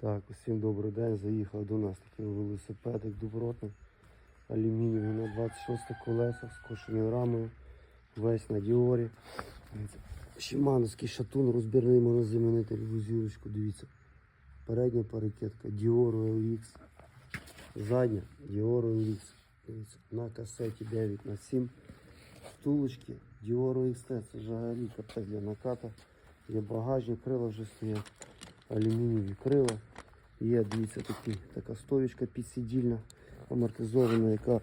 Так, усім добрий день. Заїхав до нас такий велосипедик добротний. Алюмінієвий на 26 колесах з кошеною рамою. Весь на діорі. Шимановський шатун розбірний монозамінитель вузілочку, дивіться. Передня парикетка Dior LX. Задня Dior LX. Дивіться, на касеті 9 на 7 Втулочки Dior XT. Це взагалі капець для наката. Є багажник, крила вже стоять. Алюмінієві крила. Є, дивіться, такі, така стоючка підсидільна, амортизована, яка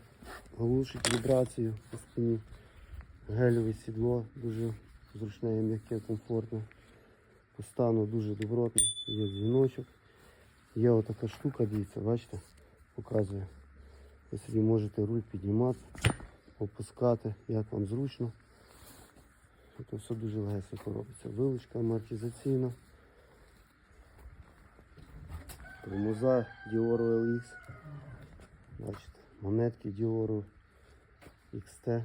глушить вібрацію по спині. Гелеве сідло, дуже зручне, м'яке, комфортне. По стану дуже добротне. Є дзвіночок. Є отака штука, дивіться, бачите, показує. Ви собі можете руль піднімати, опускати, як вам зручно. Це все дуже легесенько робиться. Вилучка амортизаційна. Тормоза Dior LX. Бачите, монетки Dior XT.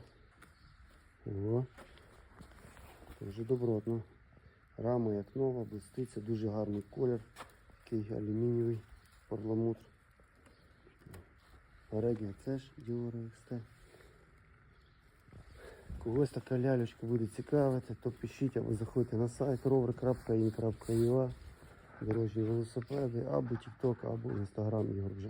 О. Дуже добротно. Рама як нова, блиститься, дуже гарний колір. Такий алюмінієвий перламутр. Передня теж Dior XT. Когось така лялечка буде цікавити, то пишіть або заходьте на сайт rover.in.ua дорожні велосипеди, або TikTok, або Instagram Ігор вже.